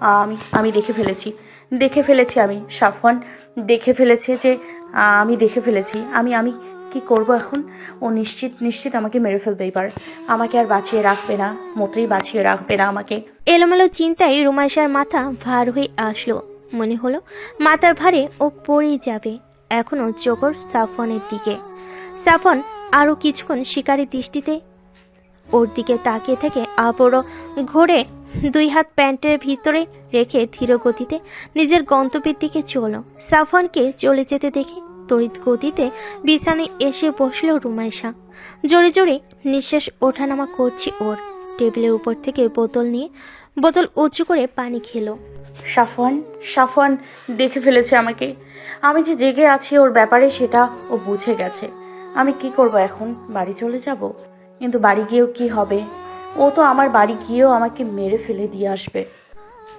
আমি আমি দেখে ফেলেছি। দেখে ফেলেছি আমি, সাফওয়ান। দেখে ফেলেছে যে, আমি দেখে ফেলেছি। আমি আমি কি করব এখন? ও নিশ্চিত নিশ্চিত আমাকে মেরে ফেলবে এবার। আমাকে আর বাঁচিয়ে রাখবে না, মোটেই বাঁচিয়ে রাখবে না আমাকে। এলোমেলো চিন্তায় রুমাইশার মাথা ভার হয়ে আসলো। মনে হলো, মাথার ভারে ও পড়েই যাবে। এখনও চোখর সাফনের দিকে। সাফন আরও কিছুক্ষণ শিকারি দৃষ্টিতে ওর দিকে তাকিয়ে থেকে আবারও ঘোরে দুই হাত প্যান্টের ভিতরে রেখে ধীর গতিতে নিজের গন্তব্যের দিকে চলো। সাফনকে চলে যেতে দেখে তড়িৎ গতিতে বিছানায় এসে বসল রুমাইশা। জোরে জোরে নিঃশ্বাস ওঠানামা করছে ওর। টেবিলের উপর থেকে বোতল নিয়ে বোতল উঁচু করে পানি খেলো। সাফওয়ান সাফওয়ান, দেখে ফেলেছে আমাকে। আমি যে জেগে আছি ওর ব্যাপারে সেটা ও বুঝে গেছে। আমি কি করব এখন? বাড়ি চলে যাব? কিন্তু বাড়ি গিয়েও কি হবে? ও তো আমার বাড়ি গিয়েও আমাকে মেরে ফেলে দিয়ে আসবে।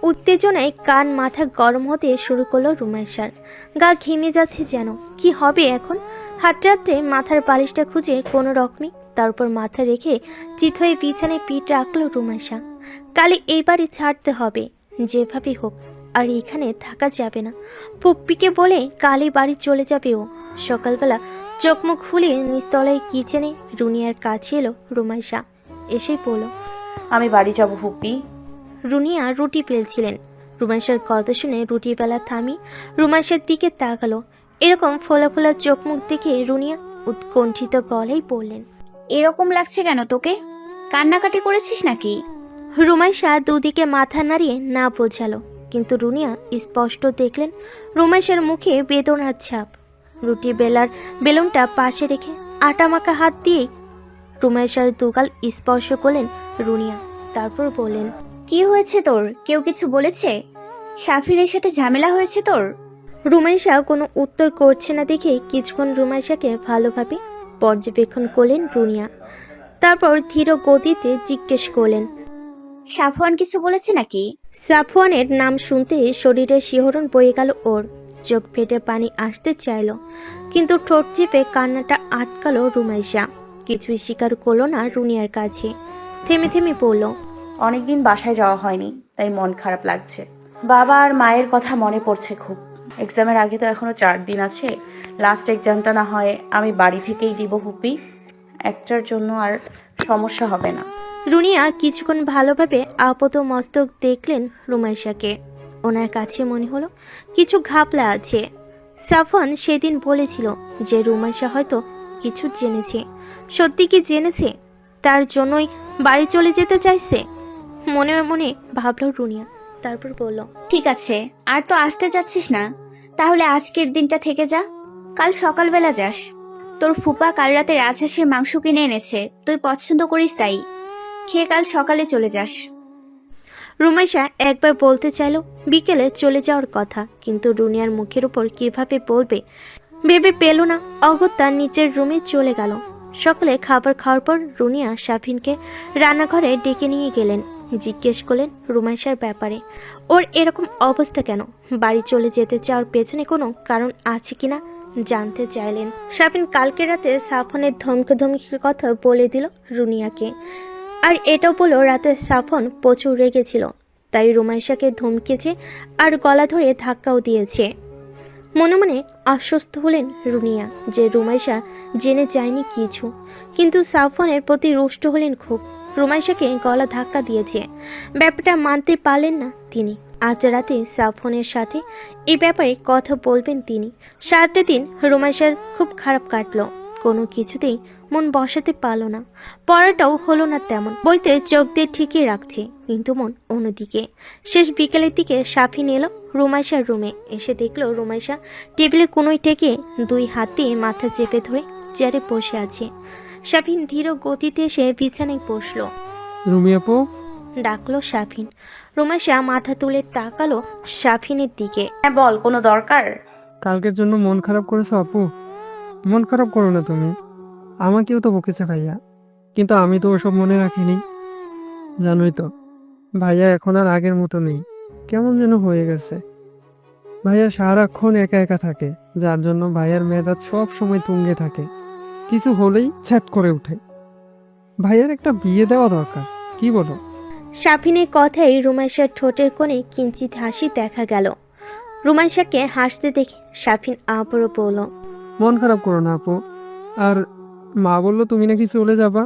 উত্তেজনায় কান মাথা গরম হতে শুরু করল রুমাইশার গা ঘেমে যাচ্ছে যেন। কি হবে এখন? হাত রাত্রে মাথার বালিশটা খুঁজে কোনো রকমে তার উপর মাথা রেখে চিত হয়ে বিছানায় পিঠ রাখল রুমাইশা কালে এই বাড়ি ছাড়তে হবে, যেভাবে হোক, আর এখানে থাকা যাবে না। পুপ্পিকে বলে কালে বাড়ি চলে যাবে ও। সকালবেলা চোখ মুখ খুলে নিস্তলায় কিচেনে রুনিয়ার কাছে এলো রুমাইশা এসেই বলল আমি বাড়ি যাব ফুপ্পি রুনিয়া রুটি পেলছিলেন রুমাইশার কথা শুনে রুটি বেলা থামি রুমাইশার দিকে তাকালো। এরকম ফোলা ফোলা চোখ মুখ দেখে রুনিয়া উৎকণ্ঠিত গলেই বললেন এরকম লাগছে কেন তোকে? কান্নাকাটি করেছিস নাকি? রুমাইশা দুদিকে মাথা নাড়িয়ে না বোঝালো কিন্তু রুনিয়া স্পষ্ট দেখলেন রুমাইশের মুখে বেদনার ছাপ। রুটি বেলার বেলুনটা পাশে রেখে আটা মাখা হাত দিয়ে রুমাইশার দুগাল স্পর্শ করলেন রুনিয়া। তারপর বললেন কি হয়েছে তোর? কেউ কিছু বলেছে? সাফিরের সাথে ঝামেলা হয়েছে তোর? রুমাইশা কোনো উত্তর করছে না দেখে কিছুক্ষণ রুমাইশাকে ভালোভাবে পর্যবেক্ষণ করলেন রুনিয়া। তারপর ধীর গতিতে জিজ্ঞেস করলেন সাফওয়ান কিছু বলেছে নাকি? সাফওয়ানের নাম শুনতে শরীরে শিহরণ বয়ে গেল ওর। চোখ ফেটে পানি আসতে চাইলো কিন্তু ঠোঁট চেপে কান্নাটা আটকালো রুমাইশা কিছুই স্বীকার করল না রুনিয়ার কাছে। থেমে থেমে বলল অনেকদিন বাসায় যাওয়া হয়নি তাই মন খারাপ লাগছে। বাবা আর মায়ের কথা মনে পড়ছে খুব। এক্সামের আগে তো এখনও চার দিন আছে। লাস্ট এক্সামটা না হয় আমি বাড়ি থেকেই দিব হুপি। একটার জন্য আর সমস্যা হবে না। রুনিয়া কিছুক্ষণ ভালোভাবে আপাত মস্তক দেখলেন রুমাইশাকে। ওনার কাছে মনে হলো কিছু ঘাপলা আছে। সাফন সেদিন বলেছিল যে রুমাইশা হয়তো কিছু জেনেছে। সত্যি কি জেনেছে? তার জন্যই বাড়ি চলে যেতে চাইছে? মনে মনে ভাবলো রুনিয়া তারপর বলল ঠিক আছে আর তো আসতে যাচ্ছিস না। তাহলে আজকের দিনটা থেকে যা। কাল সকালবেলা যাস। তোর ফুপা কাল রাতে রাজহাঁসের মাংস কিনে এনেছে। তুই পছন্দ করিস তাই। খেয়ে কাল সকালে চলে যাস। রুমাইশা একবার বলতে চাইলো বিকেলে চলে যাওয়ার কথা। কিন্তু রুনিয়ার মুখের উপর কীভাবে বলবে ভেবে পেল না। অগত্যা নিচের রুমে চলে গেল। সকালে খাবার খাওয়ার পর রুনিয়া শাফিনকে রান্নাঘরে ডেকে নিয়ে গেলেন। জিজ্ঞেস করলেন, রুমাইশার ব্যাপারে? ওর এরকম অবস্থা কেন? বাড়ি চলে যেতে চাওয়ার পেছনে কোনো কারণ আছে কিনা জানতে চাইলেন। শাফিন কালকে রাতে সাফনের ধমকে ধমকি কথা বলে দিল রুনিয়াকে। আর এটাও বলো রাতে সাফন প্রচুর রেগেছিল তাই রুমাইশাকে ধমকেছে আর গলা ধরে ধাক্কাও দিয়েছে। মনে মনে আশ্বস্ত হলেন রুনিয়া যে রুমাইশা জেনে যায়নি কিছু। কিন্তু সাফনের প্রতি রুষ্ট হলেন খুব। রুমাইশাকে গলা ধাক্কা দিয়েছে। ব্যাপারটা মানতে পারলেন না তিনি। আজ রাতে সাফনের সাথে এ ব্যাপারে কথা বলবেন তিনি। সাতটা দিন রুমাইশার খুব খারাপ কাটলো। কোনো কিছুতেই মন বসাতে পারল না। পড়াটাও হলো না তেমন। বইতে চোখ দিয়ে ঠিকই রাখছে, কিন্তু মন অন্যদিকে। শেষ বিকেলের দিকে সাফিন এলো রুমাইশার রুমে। এসে দেখল রুমাইশা টেবিলে কোনোই টেকে দুই হাতে মাথা চেপে ধরে চেয়ারে বসে আছে। সাফিন ধীর গতিতে এসে বিছানায় বসল। রুমি আপু? ডাকলো সাফিন রুমাইশা মাথা তুলে তাকালো সাফিনের দিকে। হ্যাঁ বল কোনো দরকার? কালকের জন্য মন খারাপ করেছ আপু? মন খারাপ করো না তুমি। আমাকেও তো বকেছে ভাইয়া। কিন্তু আমি তো ওসব মনে রাখিনি। জানোই তো ভাইয়া এখন আর আগের মতো নেই। কেমন যেন হয়ে গেছে। ভাইয়া সারাক্ষণ একা একা থাকে যার জন্য ভাইয়ার মেজাজ সব সময় তুঙ্গে থাকে। কিছু হলেই ছ্যাত করে ওঠে ভাইয়ের একটা বিয়ে দেওয়া দরকার কি বলো? সাফিনের কথাই রুমাইশার ঠোঁটের কোণে কিঞ্চিত হাসি দেখা গেল। রুমাইশাকে হাসতে দেখে সাফিন আবারও বলল মন খারাপ করো না আপু। আর মা বলল তুমি নাকি চলে যাবা?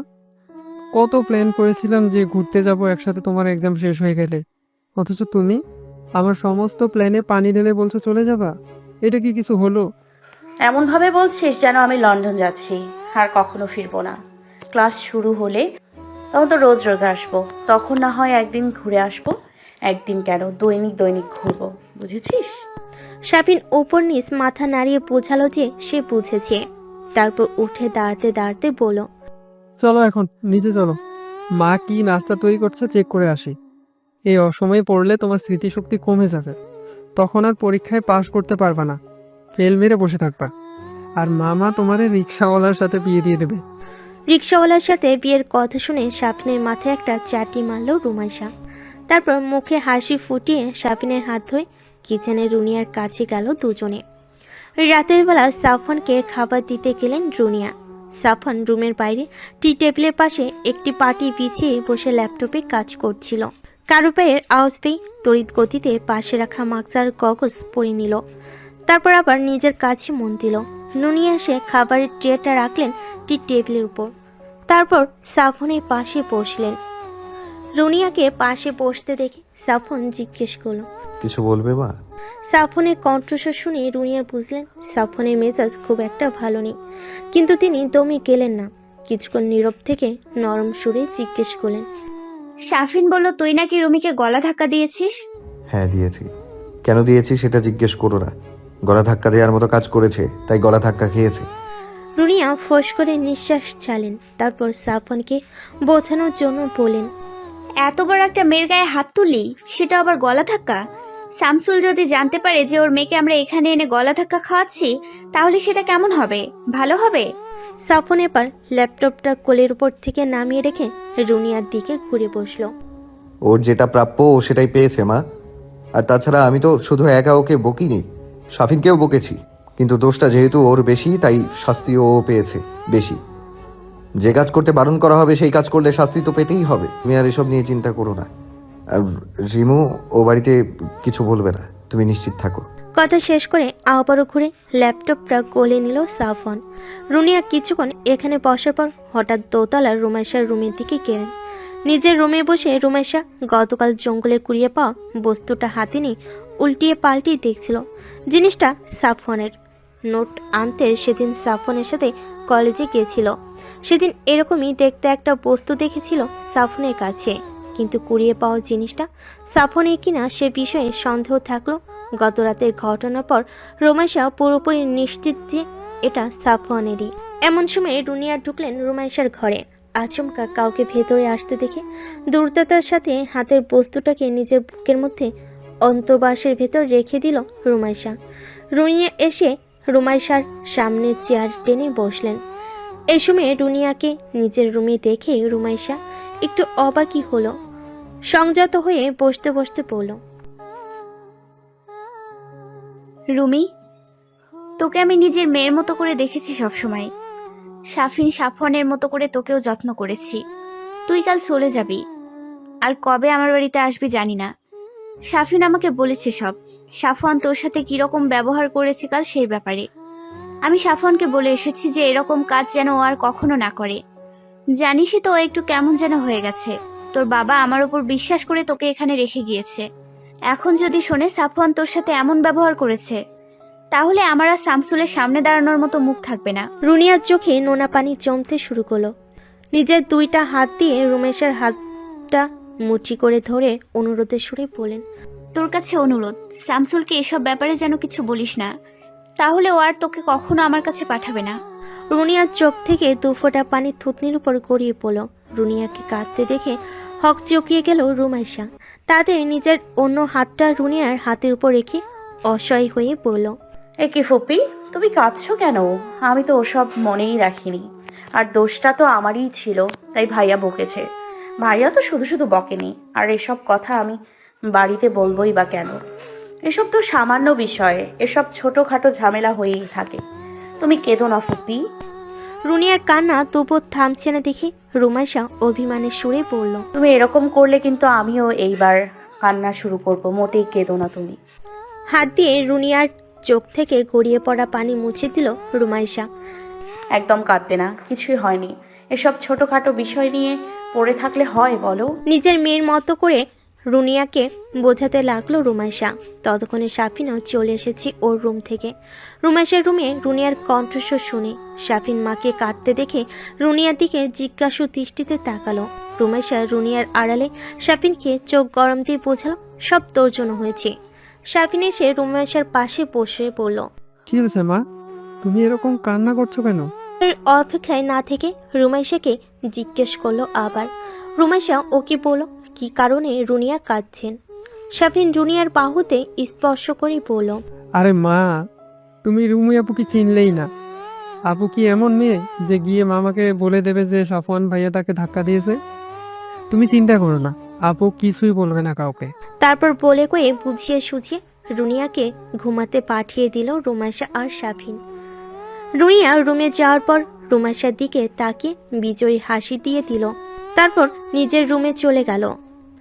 কত প্ল্যান করেছিলাম যে ঘুরতে যাব একসাথে তোমার এক্সাম শেষ হয়ে গেলে। অথচ তুমি আমার সমস্ত প্ল্যানে পানি ঢেলে বলছো চলে যাবা? এটা কি কিছু হলো? এমনভাবে বলছিস যেন আমি লন্ডন যাচ্ছি আর কখনো ফিরবো না। ক্লাস শুরু হলে তখন তো রোজ রোজ আসব তখন না হয় একদিন ঘুরে আসব একদিন কেন দৈনিক দৈনিক ঘুরবো বুঝেছিস? শাপিন ওপর নিচ মাথা নাড়িয়ে বোঝালো যে সে বুঝেছে। তারপর উঠে দাঁড়াতে দাঁড়াতে বলল চলো এখন নিচে চলো। মা কি নাস্তা তৈরি করছে চেক করে আসি। এই অসময়ে পড়লে তোমার স্মৃতিশক্তি কমে যাবে। তখন আর পরীক্ষায় পাশ করতে পারবা না। ফেল মেরে বসে থাকবা। আর মামা তোমারে রিক্সাওয়ালার সাথে বিয়ে দিয়ে দেবে। রিক্সাওয়ালার সাথে বিয়ের কথা শুনে সাফিনের মাথায় একটা চাটি মারল রুমাইশা। তারপর মুখে হাসি ফুটিয়ে সাফিনের হাত ধরে কিচেনে রুনিয়ার কাছে গেল দুজনে। রাতের বেলা সাফনকে খাবার দিতে গেলেন রুনিয়া। সাফন রুমের বাইরে টি টেবিলের পাশে একটি পাটি বিছিয়ে বসে ল্যাপটপে কাজ করছিল। কারও পায়ের আওয়াজ পেয়ে তড়িৎ গতিতে পাশে রাখা মাকজার গগজ পরে নিল। তারপর আবার নিজের কাছে মন দিল। রুনিয়া এসে খাবারের ট্রেটা রাখলেন টি টেবিলের উপর। তারপর সাফনের পাশে বসলেন। রুনিয়াকে পাশে বসতে দেখে সাফন জিজ্ঞেস করল। কিছু বলবে মা? সাফনের কণ্ঠস্বর শুনে রুনিয়া বুঝলেন সাফনের মেজাজ খুব একটা ভালো নেই। কিন্তু তিনি দমে গেলেন না। কিছুক্ষণ নীরব থেকে নরম সুরে জিজ্ঞেস করলেন শাফিন বলল তুই নাকি রুমিকে গলা ধাক্কা দিয়েছিস? হ্যাঁ দিয়েছি। কেন দিয়েছি সেটা জিজ্ঞেস করো না। গলা ধাক্কা দেওয়ার মতো কাজ করেছে তাই গলা ধাক্কা খেয়েছে। রুনিয়া ফোঁস করে নিঃশ্বাস ছালেন তারপর সাফনকে বোঝানোর জন্য বলেন এত বড় একটা মেয়ের গায়ে হাত তুললি? সেটা আবার গলা ধাক্কা? শামসুল যদি জানতে পারে যে ওর মেয়েকে আমরা এখানে এনে গলা ধাক্কা খাওয়াচ্ছি তাহলে সেটা কেমন হবে? ভালো হবে? সাফন এবার ল্যাপটপটা কোলের উপর থেকে নামিয়ে রেখে রুনিয়ার দিকে ঘুরে বসল। ওর যেটা প্রাপ্য ও সেটাই পেয়েছে মা। আর তাছাড়া আমি তো শুধু একা ওকে বকিনি। সাফিনকেও বকেছি, কিন্তু দোষটা যেহেতু ওর বেশি, তাই শাস্তিও ও পেয়েছে বেশি। যে কাজ করতে বারণ করা হবে, সেই কাজ করলে শাস্তি তো পেতেই হবে। তুমি আর এসব নিয়ে চিন্তা করো না। আর রিমু, ও বাড়িতে কিছু বলবে না। তুমি নিশ্চিত থাকো। কথা শেষ করে আবারও ঘুরে ল্যাপটপটা কোলে নিল সাফন রুনিয়া কিছুক্ষণ এখানে বসার পর হঠাৎ দোতলার রুমেশার রুমের দিকে গেলেন। নিজের রুমে বসে রুমেশা গতকাল জঙ্গলে কুড়িয়ে পাওয়া বস্তুটা হাতে নিয়ে উল্টিয়ে পাল্টিয়ে দেখছিল। জিনিসটা সাফনের নোট আনতে সেদিন সাফনের সাথে কলেজে গিয়েছিল। সেদিন এরকমই দেখতে একটা বস্তু দেখেছিল সাফনের কাছে। কিন্তু কুড়িয়ে পাওয়া জিনিসটা সাফনের কিনা সে বিষয়ে সন্দেহ থাকল। গত রাতের ঘটনার পর রোমাইশা পুরোপুরি নিশ্চিত যে এটা সাফওয়ানেরই। এমন সময় রুনিয়া ঢুকলেন রোমাইশার ঘরে। আচমকা কাউকে ভেতরে আসতে দেখে দুর্দাতার সাথে হাতের বস্তুটাকে নিজের বুকের মধ্যে অন্তবাসের ভেতর রেখে দিল রুমাইশা। রুনিয়া এসে রুমাইশার সামনে চেয়ার টেনে বসলেন। এই সময় রুনিয়াকে নিজের রুমে দেখে রুমাইশা একটু অবাকই হলো। সংযত হয়ে বসতে বসতে বলল, রুমি, তোকে আমি নিজের মেয়ের মতো করে দেখেছি সবসময়। সাফিন সাফনের মতো করে তোকেও যত্ন করেছি। তুই কাল চলে যাবি। আর কবে আমার বাড়িতে আসবি জানি না। সাফিন আমাকে বলেছে সব। সাফন তোর সাথে কীরকম ব্যবহার করেছে কাল সেই ব্যাপারে। আমি সাফনকে বলে এসেছি যে এরকম কাজ যেন ও আর কখনো না করে। জানিসই তো একটু কেমন যেন হয়ে গেছে। তোর বাবা আমার উপর বিশ্বাস করে তোকে এখানে রেখে গিয়েছে। এখন যদি শোনে সাফওয়ান তোর সাথে এমন ব্যবহার করেছে, তাহলে আমার আর শামসুলের সামনে দাঁড়ানোর মতো মুখ থাকবে না। রুনিয়ার চোখে নোনা পানি জমতে শুরু করল। নিজের দুইটা হাত দিয়ে রুমেশের হাতটা মুঠি করে ধরে অনুরোধের সুরে বলেন তোর কাছে অনুরোধ শামসুলকে এসব ব্যাপারে যেন কিছু বলিস না। তাহলে ও আর তোকে কখনো আমার কাছে পাঠাবে না। রুনিয়ার চোখ থেকে দুফোঁটা পানি থুতনির উপর গড়িয়ে পড়ল। রুনিয়াকে কাঁদতে দেখে হক চকিয়ে গেল রুমাইশা। তাদের নিজের অন্য হাতটা রুনিয়ার হাতের উপর রেখে অসহায় হয়ে পড়ল। এ কি ফুপি তুমি কাঁদছো কেন? আমি তো ওসব মনেই রাখিনি। আর দোষটা তো আমারই ছিল তাই ভাইয়া বকেছে। ভাইয়া তো শুধু শুধু বকেনি। আর এসব কথা আমি বাড়িতে বলবোই বা কেন? এসব তো সামান্য বিষয়। এসব ছোটোখাটো ঝামেলা হয়েই থাকে। তুমি কেঁদো না ফুপি। রুনিয়ার কান্না তবুও থামছে না দেখে রুমাইশা অভিমানের সুরে বলল তুমি এরকম করলে কিন্তু আমিও এইবার কান্না শুরু করব। মোটেই কেঁদো না তুমি। হাত দিয়ে রুনিয়ার চোখ থেকে গড়িয়ে পড়া পানি মুছে দিল রুমাইশা। একদম কাঁদবে না। কিছুই হয়নি। এসব ছোটোখাটো বিষয় নিয়ে পড়ে থাকলে হয় বলো। নিজের মেয়ের মতো করে রুনিয়াকে বোঝাতে লাগল রুমাইশা। ততক্ষণে সাফিনও চলে এসেছে ওর রুম থেকে। রুমাইশার রুমে রুনিয়ার কণ্ঠস্বর শুনে সাফিন মাকে কাঁদতে দেখে রুনিয়ার দিকে জিজ্ঞাসু দৃষ্টিতে তাকালো। রুমাইশা রুনিয়ার আড়ালে সাফিনকে চোখ গরম দিয়ে বোঝালো সব তোর জন্য হয়েছে। সাফিন এসে রুমাইশার পাশে বসে পড়ল। কি হয়েছে মা? তুমি এরকম কান্না করছ কেন? অপেক্ষায় না থেকে রুমাইশাকে জিজ্ঞেস করল আবার। রুমাইশা ওকে বলো কি কারণে রুনিয়া কাঁদছেন? সাফিন রুনিয়ার বাহুতে স্পর্শ করে বলল আরে মা তুমি রুমি আপুকে চিনলেই না। আপু কি এমন মেয়ে যে গিয়ে মামাকে বলে দেবে যে সাফওয়ান ভাইয়া তাকে ধাক্কা দিয়েছে? তুমি চিন্তা করো না আপু কিছুই বলবে না কাউকে। তারপর বলে কয়ে বুঝিয়ে সুঝিয়ে রুনিয়াকে ঘুমাতে পাঠিয়ে দিল রুমাইশা আর সাফিন। রুনিয়া রুমে যাওয়ার পর রুমাইশার দিকে তাকিয়ে বিজয়ী হাসি দিয়ে দিল। তারপর নিজের রুমে চলে গেল।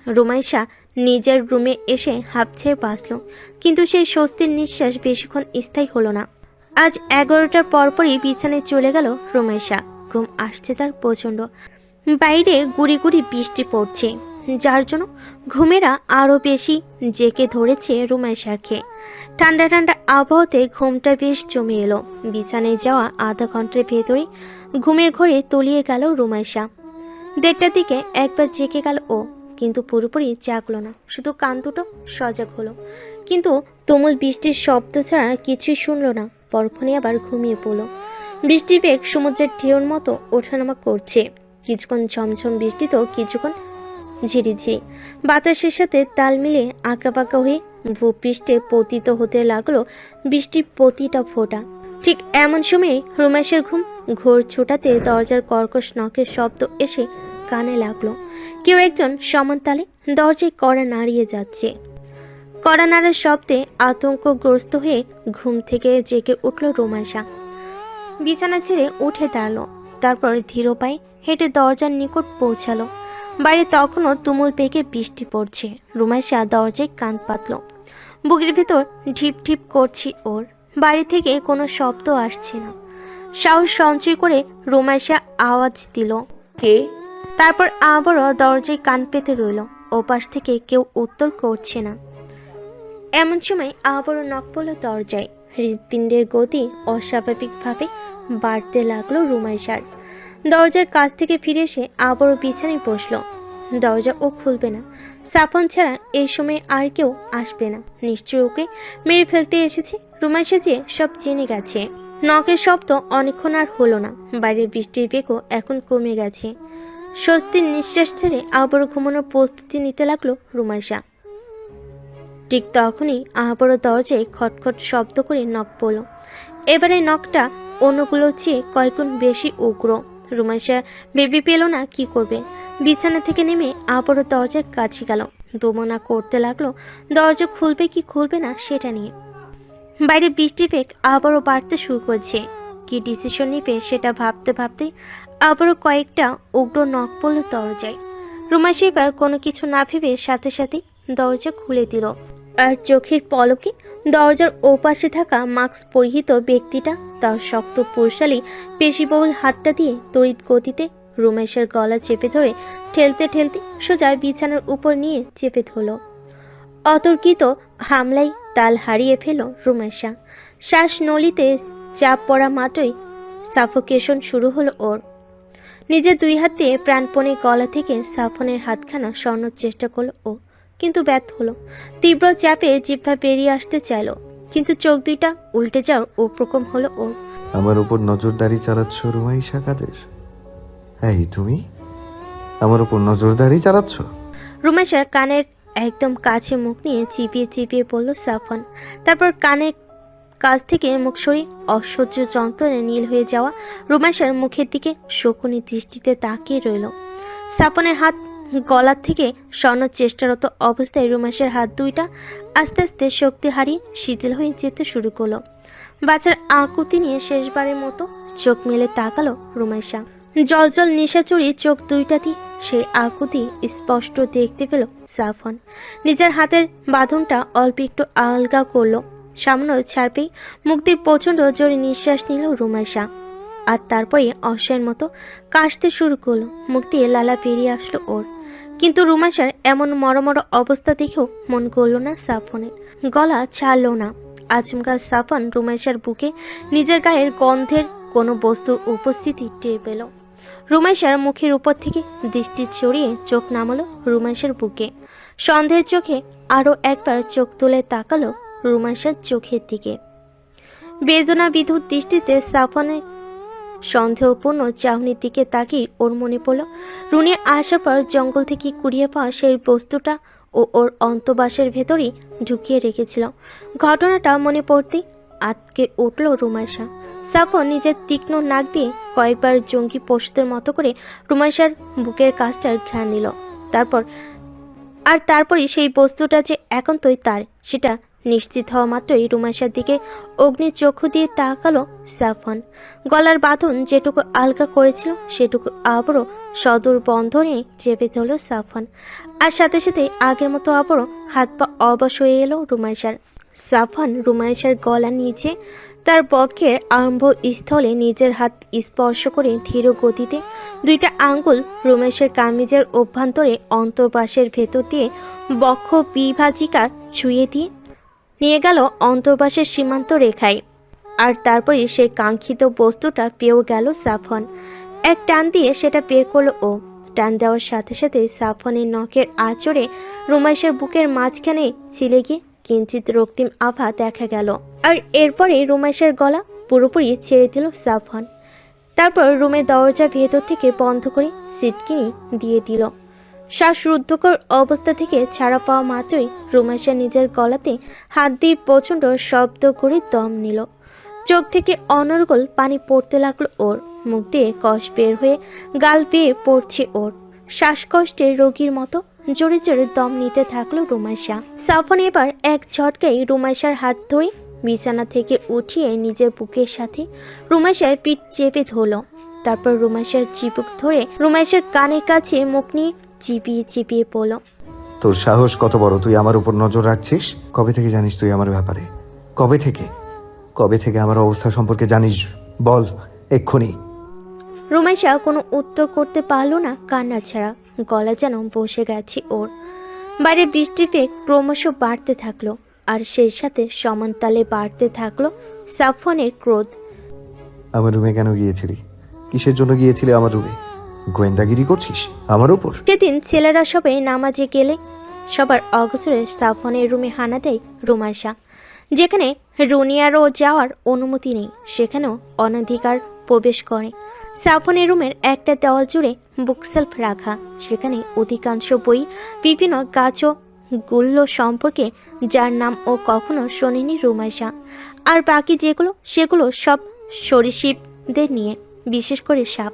রুমাইশা নিজের রুমে এসে হাঁপ ছেড়ে বাঁচল। কিন্তু সেই স্বস্তির নিঃশ্বাস বেশিক্ষণ স্থায়ী হলো না। আজ এগারোটার পরপরই বিছানায় চলে গেল রুমাইশা। ঘুম আসছে তার প্রচণ্ড। বাইরে গুড়ি গুড়ি বৃষ্টি পড়ছে। যার জন্য ঘুমেরা আরও বেশি জেকে ধরেছে রুমাইশাকে ঠান্ডা ঠান্ডা আবহাওয়াতে ঘুমটা বেশ জমে এলো। বিছানায় যাওয়া আধা ঘণ্টার ভেতরে ঘুমের ঘরে তলিয়ে গেল রুমাইশা। দেড়টার দিকে একবার জেগে গেল ও, কিন্তু পুরোপুরি জাগলো না। শুধু কান দুটো সজাগ হলো। কিন্তু তুমুল বৃষ্টির শব্দ ছাড়া কিছুই শুনলো না। পরক্ষণে আবার ঘুমিয়ে পড়ল। বৃষ্টির বেগ সমুদ্রের ঢেউর মতো ওঠানামা করছে। কিছুক্ষণ ঝমঝম বৃষ্টি তো কিছুক্ষণ ঝিরিঝিরি। বাতাসের সাথে তাল মিলিয়ে আঁকাবাঁকা হয়ে ভূপৃষ্ঠে পতিত হতে লাগল বৃষ্টির প্রতিটা ফোঁটা। ঠিক এমন সময় রুমেশের ঘুম ঘোর ছোটাতে দরজার কর্কশ নখের শব্দ এসে কানে লাগল। কেউ একজন সমান তালে দরজায় কড়া নাড়িয়ে যাচ্ছে। কড়া নাড়ার শব্দে আতঙ্কগ্রস্ত হয়ে ঘুম থেকে জেগে উঠল রোমাশা। বিছানা ছেড়ে উঠে দাঁড়াল, তারপর ধীর পায়ে হেঁটে দরজার নিকট পৌঁছালো। বাইরে তখনও তুমুল বেগে বৃষ্টি পড়ছে। রুমাইশা দরজায় কান পাতল। বুকের ভেতর ঢিপ ঢিপ করছি ওর। বাড়ি থেকে কোনো শব্দ আসছে না। সাহস সঞ্চয় করে রুমাইশা আওয়াজ দিল। কে? তারপর আবারও দরজায় কান পেতে রইল। ওপাশ থেকে কেউ উত্তর করছে না। এমন সময় আবারও নক পড়ল দরজায়। হৃৎপিণ্ডের গতি অস্বাভাবিকভাবে বাড়তে লাগল রুমাইশার দরজার কাছ থেকে ফিরে এসে আবারও বিছানায় বসল। দরজা ও খুলবে না। সাফন ছাড়া এই সময় আর কেউ আসবে না। নিশ্চয় ওকে মেরে ফেলতে এসেছে। রুমাইশা যে সব জেনে গেছে। নখের শব্দ অনেকক্ষণ আর হলো না। বাইরের বৃষ্টির বেগও এখন কমে গেছে। স্বস্তির নিঃশ্বাস ছেড়ে আবারও ঘুমানোর প্রস্তুতি নিতে লাগল রুমাইশা ঠিক তখনই আবারও দরজায় খটখট শব্দ করে নখ পড়ল। এবারে নখটা অন্যগুলো চেয়ে কয়েকগুণ বেশি উগ্র। রুমাইশা বেবি পেল না, কি করবে? বিছানা থেকে নেমে আবারও দরজার কাছে গেল। দোমনা করতে লাগল, দরজা খুলবে কি খুলবে না সেটা নিয়ে। বাইরে বৃষ্টি বেগ আবারও বাড়তে শুরু করছে। কি ডিসিশন নিবে সেটা ভাবতে ভাবতে আবারও কয়েকটা উগ্র নখ পড়ল দরজায়। রুমাইশা এবার কোনো কিছু না ভেবে সাথে সাথে দরজা খুলে দিল। আর চোখের পলকে দরজার ওপাশে থাকা মাস্ক পরিহিত ব্যক্তিটা তার শক্ত পুরশালী পেশিবহুল হাতটা দিয়ে তড়িৎ গতিতে রুমেশের গলা চেপে ধরে ঠেলতে ঠেলতে সোজা বিছানার উপর নিয়ে চেপে ধরল। অতর্কিত হামলায় তাল হারিয়ে ফেল রুমেশা। শ্বাস নলিতে চাপ পড়া মাত্রই সাফোকেশন শুরু হলো ওর। নিজের দুই হাতে প্রাণপণে গলা থেকে সাফনের হাতখানা সরানোর চেষ্টা করল ও কিন্তু ব্যর্থ হলো। তীব্র চাপে জিভা বেরিয়ে আসতে চাইলো কিন্তু চোখ দুইটা উল্টে যাওয়ার উপক্রম হলো ওর। আমার উপর নজরদারি চালাচ্ছ রুমাইশা কাদের এই তুমি? আমার উপর নজরদারি চালাচ্ছ? রুমেশার কানের একদম কাছে মুখ নিয়ে চিপিয়ে চিপিয়ে বলল সাফন তারপর কানের কাছ থেকে মুখ সরিয়ে অসহ্য যন্ত্রণে নীল হয়ে যাওয়া রুমেশার মুখের দিকে শকুনি দৃষ্টিতে তাকিয়ে রইল। সাফনের হাত গলার থেকে সরানোর চেষ্টারত অবস্থায় রুমেশের হাত দুইটা আস্তে আস্তে শক্তি হারিয়ে শিথিল হয়ে যেতে শুরু করল। বাচ্চার আকুতি নিয়ে শেষবারের মতো চোখ মেলে তাকালো রুমাইশা। জল জল নিশাচুরি চোখ দুইটাতে সেই আকুতি স্পষ্ট দেখতে পেল সাফন নিজের হাতের বাঁধনটা অল্প একটু আলগা করল। সামনে ছাড়পেই দিয়ে প্রচণ্ড জোরে নিঃশ্বাস নিল রুমাইশা। আর তারপরে অসহায়ের মতো কাশতে শুরু করল। দিয়ে লালা বেরিয়ে আসলো ওর। কিন্তু রুমাইশার এমন মরমর অবস্থা দেখেও মন করল না সাফনের। গলা ছাড়লো না। আচমকা সাফন রুমাইশার বুকে নিজের গায়ের গন্ধের কোনো বস্তুর উপস্থিতি টের পেল। রুমাইশার মুখের উপর থেকে দৃষ্টি ছড়িয়ে চোখ নামালো রুমাইশার বুকে। সন্দেহের চোখে আরও একবার চোখ তুলে তাকালো রুমাইশার চোখের দিকে। বেদনা বিধুর দৃষ্টিতে সাফনের সন্দেহপূর্ণ চাহনির দিকে তাকিয়ে ওর মনে পড়ল, রুনি আসার পর জঙ্গল থেকে কুড়িয়ে পাওয়া সেই বস্তুটা ও ওর অন্তবাসের ভেতরেই ঢুকিয়ে রেখেছিল। ঘটনাটা মনে পড়তেই আতকে উঠল রুমাইশা। সাফন নিজের তীক্ষ্ণ নাক দিয়ে কয়েকবার জঙ্গি পশুদের মতো করে রুমাইশার বুকের কাজটার ঘ্রাণ নিল। তারপর, আর তারপরে সেই বস্তুটা যে একান্তই তার, সেটা নিশ্চিত হওয়া মাত্রই রুমাইশার দিকে অগ্নি চক্ষু দিয়ে তাকালো সাফন গলার বাঁধন যেটুকু আলগা করেছিল, সেটুকু আবারও সদর বন্ধনে চেপে ধরল সাফন আর সাথে সাথে আগের মতো আবারও হাত পা অবশ হয়ে এলো রুমাইশার। সাফন রুমাইশার গলা নিচে তার বক্ষের আরম্ভ স্থলে নিজের হাত স্পর্শ করে ধীর গতিতে দুইটা আঙ্গুল রুমেশের কামিজের অভ্যন্তরে অন্তর্বাসের ভেতর দিয়ে বক্ষ বিভাজিকার ছুঁয়ে দিয়ে নিয়ে গেল অন্তর্বাসের সীমান্ত রেখায়। আর তারপরে সেই কাঙ্ক্ষিত বস্তুটা পেয়েও গেল সাফন। এক টান দিয়ে সেটা বের করল ও। টান দেওয়ার সাথে সাথে সাফনের নখের আঁচড়ে রুমাইশের বুকের মাঝখানে ছিলে গিয়ে কিঞ্চিত রক্তিম আভা দেখা গেল। আর এরপরে রুমাইশের গলা পুরোপুরি ছেড়ে দিল সাফন। তারপর রুমের দরজা ভেতর থেকে বন্ধ করে সিটকিনি দিয়ে দিল। শ্বাসরুদ্ধকর অবস্থা থেকে ছাড়া পাওয়া মাত্রই রুমেশা নিজের গলাতে হাত দিয়ে প্রচণ্ড শব্দ করে দম নিল। চোখ থেকে অনর্গল পানি পড়তে লাগল ওর। মুখ দিয়ে কষ বের হয়ে গাল পেয়ে পড়ছে ওর। শ্বাসকষ্টে রোগীর মতো জোরে জোরে দম নিতে থাকল রুমাইশা সাফন এবার এক ঝটকাই রুমাইশার হাত ধরে বিছানা থেকে উঠিয়ে নিজের বুকের সাথে রুমাইশার পিঠ চেপে ধরল। তারপর রুমাইশার চিবুক ধরে রুমাইশার কানের কাছে মুখ নিয়ে চিপিয়ে চিপিয়ে পড়ল তোর সাহস কত বড়? তুই আমার উপর নজর রাখছিস? কবে থেকে জানিস তুই আমার ব্যাপারে? কবে থেকে? কবে থেকে আমার অবস্থা সম্পর্কে জানিস? বল এক্ষুনি। রুমাইশা কোনো উত্তর করতে পারল না কান্না ছাড়া। গলা যেন বসে গেছে ওর। বাইরে বৃষ্টির বেগ ক্রমশ বাড়তে থাকল আর সেই সাথে সমান তালে বাড়তে থাকল সাফনের ক্রোধ। আমার রুমে কেন গিয়েছিলি? কিসের জন্য গিয়েছিলি আমার রুমে? গোয়েন্দাগিরি করছিস? আমার উপর? সেদিন ছেলেরা সবাই নামাজে গেলে সবার অগোচরে সাফনের রুমে হানা দেয় রুমাইশা। যেখানে রুনিয়ারও যাওয়ার অনুমতি নেই, সেখানেও অনধিকার প্রবেশ করে। সাফনের রুমের একটা দেওয়াল জুড়ে বুকসেলফ রাখা, সেখানে অধিকাংশ বই, বিভিন্ন গাছ ও গুল্য সম্পর্কে যার নাম ও কখনো শোনেনি রুমাইশা। আর বাকি যেগুলো, সেগুলো সব সরীসৃপদের নিয়ে। বিশেষ করে সাপ।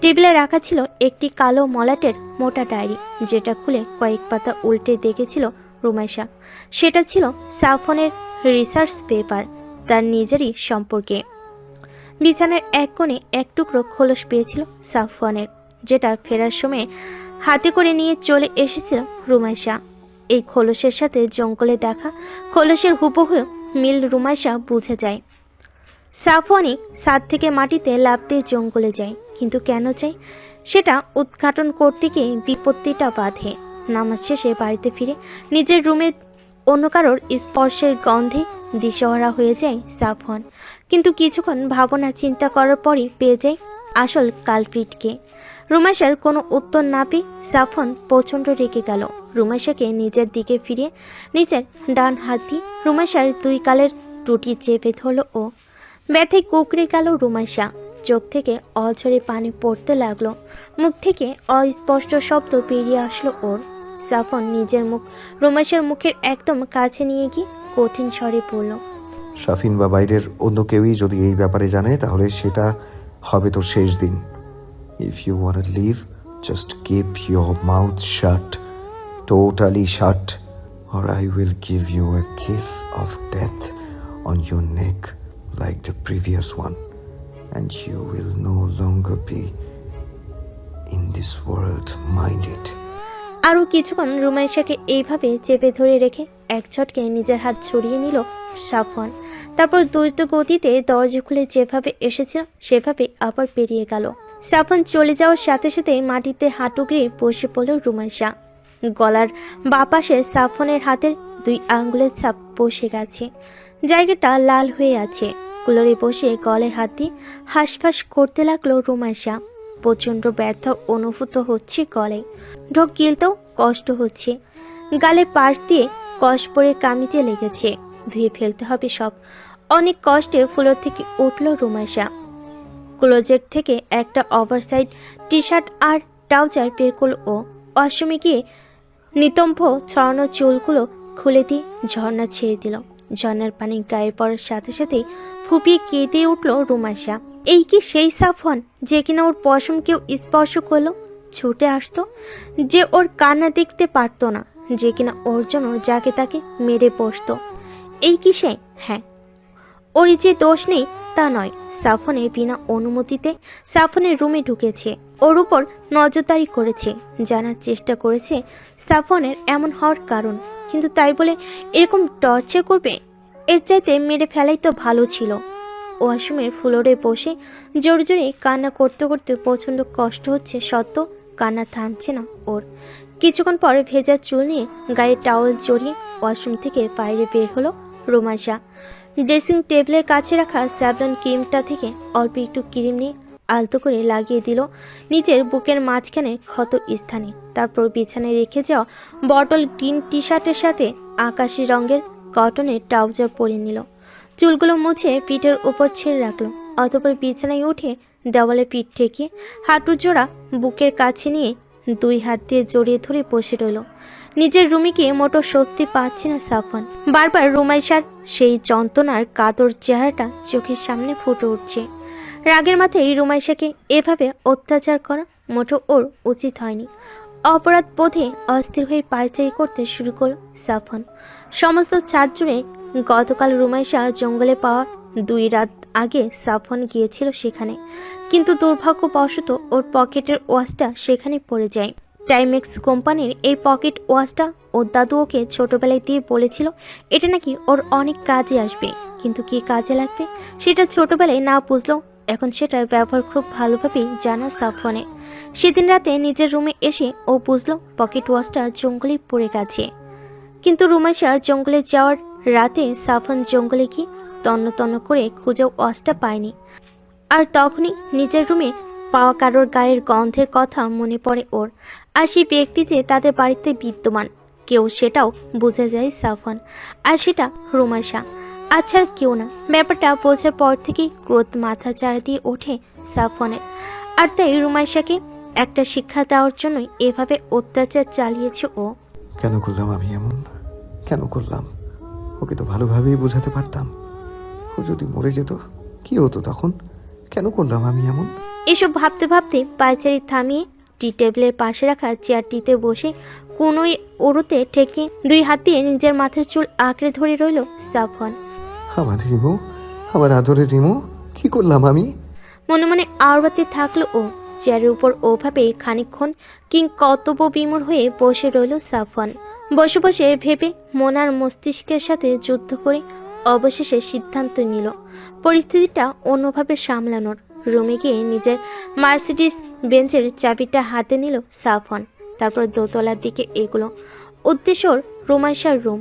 টেবিলে রাখা ছিল একটি কালো মলাটের মোটা ডায়েরি, যেটা খুলে কয়েক পাতা উল্টে দেখেছিল রুমাইশা। সেটা ছিল সাফনের রিসার্চ পেপার, তার নিজেরই সম্পর্কে। বিছানার এক কোণে এক টুকরো খোলস পেয়েছিল সাফওয়ানের যেটা ফেরার সময় হাতে করে নিয়ে চলে এসেছিল রুমাইশা। এই খোলসের সাথে জঙ্গলে দেখা খোলসের হুবহু মিল রুমাইশা বুঝে যায়। সাফওয়ানি ছাদ থেকে মাটিতে লাফ দিয়ে জঙ্গলে যায়, কিন্তু কেন চাই সেটা উদ্ঘাটন করতে গিয়ে বিপত্তিটা বাঁধে। নামাজ শেষে বাড়িতে ফিরে নিজের রুমে অন্য কারোর স্পর্শের গন্ধে দিশহরা হয়ে যায় সাফওয়ান। কিন্তু কিছুক্ষণ ভাবনা চিন্তা করার পরই পেয়ে যায় আসল কালপ্রিটকে। রুমাশার কোনো উত্তর না পেয়ে সাফন প্রচণ্ড রেগে গেল। রুমাশাকে নিজের দিকে ফিরিয়ে নিজের ডান হাত দিয়ে রুমাশার দুই কালের টুটি চেপে ধরল ও ব্যথায় কুকড়ে গেল রুমাশা চোখ থেকে অঝরে পানি পড়তে লাগল। মুখ থেকে অস্পষ্ট শব্দ বেরিয়ে আসলো ওর। সাফন নিজের মুখ রুমাশার মুখের একদম কাছে নিয়ে গিয়ে কঠিন স্বরে পড়ল শাফিন বা বাইরের অন্য কেউই যদি এই ব্যাপারে জানে, তাহলে সেটা হবে তোর শেষ দিন। If you want live just keep your mouth shut totally shut or I will give you a kiss of death on your neck. Like the previous one. and you will no longer be in this world minded. আরও কিছুক্ষণ রুমাইশাকে এইভাবে চেপে ধরে রেখে এক ছটকে নিজের হাত ছড়িয়ে নিল সাফওয়ান তারপর দ্বৈত গতিতে দরজা খুলে যেভাবে এসেছিল, সেভাবে আবার পেরিয়ে গেল সাফওয়ান চলে যাওয়ার সাথে সাথে মাটিতে হাঁটু গিয়ে বসে পড়ল রুমাইশা গলার বাপাশে সাফনের হাতের দুই আঙ্গুলের ছাপ বসে গেছে জায়গাটা লাল হয়ে আছে। কুলোরে বসে গলে হাত দিয়ে হাঁসফাঁস করতে লাগল রুমাইশা। প্রচণ্ড ব্যর্থ অনুভূত হচ্ছে গলে ঢোক গিলতেও কষ্ট হচ্ছে। গালে পাশ দিয়ে কষ পরে কামিজে লেগেছে। ধুয়ে ফেলতে হবে সব। অনেক কষ্টে ফুলোর থেকে উঠল রুমাইশা। ক্লোজেট থেকে একটা ওভারসাইড টি শার্ট আর ট্রাউজার বের করল ও। অসমে গিয়ে নিতম্ভ ছড়ানো চুলগুলো খুলে দিয়ে ঝর্ণা ছেড়ে দিল। ঝর্ণার পানি গায়ে পড়ার সাথে সাথে ফুপিয়ে কেঁদে উঠল রুমাশা এই কি সেই সাফন যে কিনা ওর পশমকেও স্পর্শ করল? ছুটে আসতো যে ওর কান্না দেখতে পারতো না, যে কিনা ওর জন্য যাকে তাকে মেরে বসতো। এই কি সে? হ্যাঁ। ওর যে দোষ নেই তা নয়। সাফনে বিনা অনুমতিতে সাফনের রুমে ঢুকেছে। ওর উপর নজরদারি করেছে, জানার চেষ্টা করেছে সাফনের এমন হওয়ার কারণ। কিন্তু তাই বলে এরকম টর্চার করবে, এর চাইতে মেরে ফেলাই তো ভালো ছিল। ওয়াশরুমের ফ্লোরে বসে জোরে জোরে কান্না করতে করতে প্রচণ্ড কষ্ট হচ্ছে সত্ত্বেও কান্না থামছে না ওর। কিছুক্ষণ পরে ভেজা চুল নিয়ে গায়ে টাওয়েল জড়িয়ে ওয়াশরুম থেকে বাইরে বের হলো রোমাশা ড্রেসিং টেবিলের কাছে রাখা স্যাভলন ক্রিমটা থেকে অল্প একটু ক্রিম নিয়ে আলতো করে লাগিয়ে দিল। নিজের বুকের মাঝখানে ক্ষত স্থানে। তারপর বিছানায় রেখে যাওয়া বটল গ্রিন টি শার্টের সাথে আকাশি রঙের কটনের ট্রাউজার পরে নিল। চুলগুলো মুছে পিঠের উপর ছেড়ে রাখল। অতপর বিছানায় উঠে দেওয়ালে পিঠ ঠেকে হাঁটু জোড়া বুকের কাছে নিয়ে দুই হাত দিয়ে জড়িয়ে ধরে বসে রইল। নিজের রুমিকে মোটো সত্যি পাচ্ছে না সাফন বারবার রুমাইশার সেই যন্ত্রণার কাতর চেহারাটা চোখের সামনে ফুটে উঠছে। রাগের মাথায় রুমাইশাকে এভাবে অত্যাচার করা মোটো ওর উচিত হয়নি। অপরাধ বোধে অস্থির হয়ে পায়চারি করতে শুরু করল সাফন সমস্ত চার জুড়ে গতকাল রুমাইশা জঙ্গলে পাওয়া দুই রাত আগে সাফন গিয়েছিল সেখানে। কিন্তু দুর্ভাগ্যবশত ওর পকেটের ওয়াচটা সেখানে পড়ে যায়। টাইমেক্স কোম্পানির এই পকেট ওয়াচটা ওর দাদু ওকে ছোটবেলায় দিয়ে বলেছিল, এটা নাকি ওর অনেক কাজে আসবে। কিন্তু কি কাজে লাগবে? সেটা ছোটবেলায় না বুঝলেও এখন সেটার ব্যবহার খুব ভালোভাবেই জানা সাফনে সেদিন রাতে নিজের রুমে এসে ও বুঝলো পকেট ওয়াচটা জঙ্গলে পড়ে গেছে। কিন্তু রুমাইশা জঙ্গলে যাওয়ার রাতে সাফন জঙ্গলে গিয়ে তন্ন তন্ন করে খুঁজে ওয়াচটা পায়নি। আর তখনই নিজের রুমে পাওয়া কারোর গায়ের গন্ধের কথা মনে পড়ে ওর। আর সেই ব্যক্তি যে তাদের বাড়িতে বিদ্যমান, কেউ সেটাও বোঝা যায় সাফন আর সেটা রুমাশা। আচ্ছা কেউ না। ব্যাপারটা বোঝার পর থেকেই ক্রোধ মাথা চারা দিয়ে ওঠে সাফনের আর তাই রুমাইশাকে একটা শিক্ষা দেওয়ার জন্যই এভাবে অত্যাচার চালিয়েছে ও। কেন করলাম আমি এমন? কেন করলাম? ওকে তো ভালোভাবেই বোঝাতে পারতাম। ও যদি মরে যেত কি হতো তখন? কেন করলাম আমি এমন? এসব ভাবতে ভাবতে পায়চারি থামিয়ে টি টেবিলের পাশে রাখা চেয়ারটিতে বসে কোনোই ওড়োতে ঠেকে দুই হাত দিয়ে নিজের মাথার চুল আঁকড়ে ধরে রইল সাফন আমার রিমু, আমার আদরের রিমু, কি করলাম আমি? মনে মনে আওড়াতে থাকল ও। চেয়ারের উপর ওভাবে খানিকক্ষণ কিং কর্তব্য বিমূর হয়ে বসে রইল সাফন বসে বসে ভেবে মনার মস্তিষ্কের সাথে যুদ্ধ করে অবশেষে সিদ্ধান্ত নিল। পরিস্থিতিটা অন্যভাবে সামলানোর। রুমে গিয়ে নিজের মার্সিডিস বেঞ্চের চাবিটা হাতে নিল সাফন তারপর দোতলার দিকে এগুলো। উদ্দেশ্য রোমাইশার রুম।